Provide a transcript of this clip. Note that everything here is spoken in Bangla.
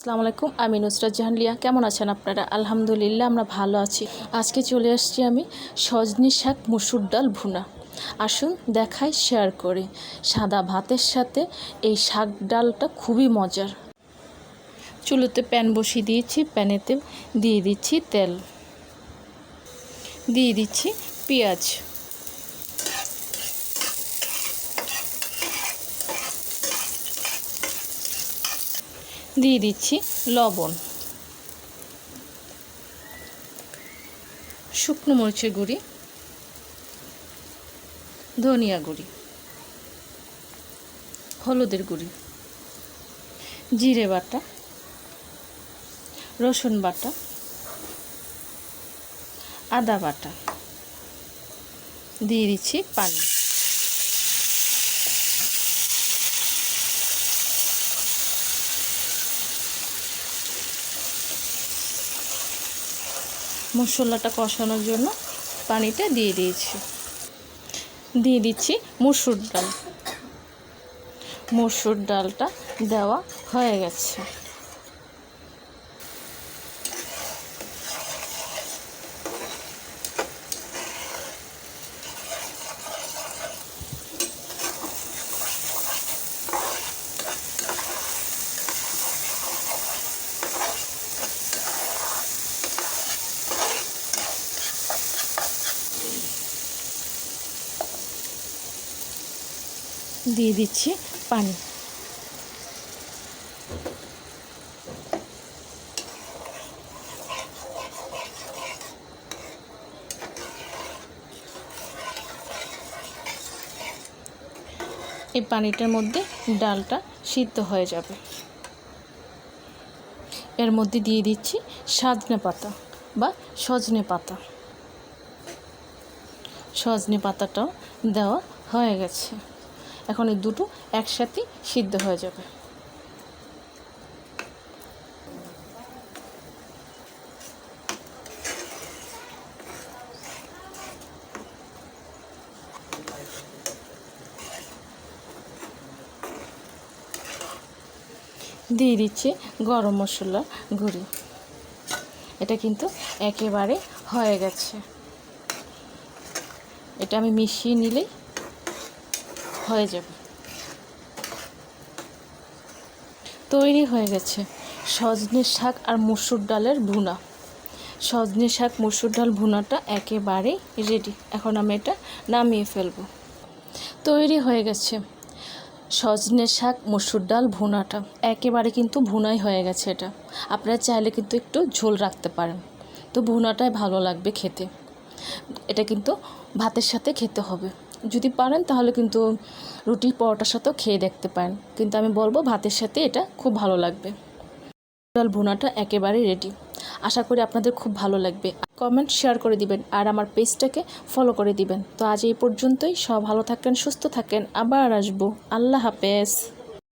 আসসালামু আলাইকুম, আমি নুসরাত জাহান লিয়া কেমন আছেন আপনারা? আলহামদুলিল্লাহ, আমরা ভালো আছি। আজকে চলে আসছি আমি সজনি শাক মুসুর ডাল ভুনা। আসুন দেখাই শেয়ার করি। সাদা ভাতের সাথে এই শাক ডালটা খুবই মজার। চুলোতে প্যান বসিয়ে দিয়েছি, প্যানেতে দিয়ে দিচ্ছি তেল। দিয়ে দিচ্ছি পেঁয়াজ। দিয়ে দিচ্ছি লবণ। শুকনো মরিচের গুঁড়ি। ধনিয়া গুঁড়ি। হলুদের গুঁড়ি। জিরে বাটা। রসুন বাটা। আদা বাটা। দিয়ে দিচ্ছি পানি। মশলাটা কষানোর জন্য পানিটা দিয়ে দিয়েছি। দিয়ে দিচ্ছি মুসুর ডাল। মসুর ডালটা দেওয়া হয়ে গেছে। দিয়ে দিচ্ছি পানি। এই পানিটার মধ্যে ডালটা সিদ্ধ হয়ে যাবে। এর মধ্যে দিয়ে দিচ্ছি সাজনে পাতা বা সজনে পাতা। সজনে পাতাটাও দেওয়া হয়ে গেছে। এখন এই দুটো একসাথে সিদ্ধ হয়ে যাবে। দিয়ে দিচ্ছি গরম মশলা গুঁড়ি। এটা কিন্তু একেবারে হয়ে গেছে। এটা আমি মিশিয়ে নিলেই হয়ে যাবে। তৈরি হয়ে গেছে সজনে শাক আর মুসুর ডালের ভুনা। সজনে শাক, মুসুর ডাল, ভুনাটা একেবারেই রেডি এখন আমি এটা নামিয়ে ফেলব। তৈরি হয়ে গেছে সজনে শাক, মুসুর ডাল, ভুনাটা। একেবারে কিন্তু ভুনাই হয়ে গেছে এটা। আপনারা চাইলে কিন্তু একটু ঝোল রাখতে পারেন। তো ভুনাটাই ভালো লাগবে খেতে। এটা কিন্তু ভাতের সাথে খেতে হবে। যদি পারেন, তাহলে কিন্তু রুটি পরোটার সাথেও খেয়ে দেখতে পারেন। কিন্তু আমি বলব ভাতের সাথে এটা খুব ভালো লাগবে। ডাল ভুনাটা একেবারেই রেডি আশা করি আপনাদের খুব ভালো লাগবে। কমেন্ট শেয়ার করে দিবেন আর আমার পেজটাকে ফলো করে দিবেন। তো আজ এই পর্যন্তই। সব ভালো থাকেন সুস্থ থাকেন আবার আসব। আল্লাহ হাফেজ।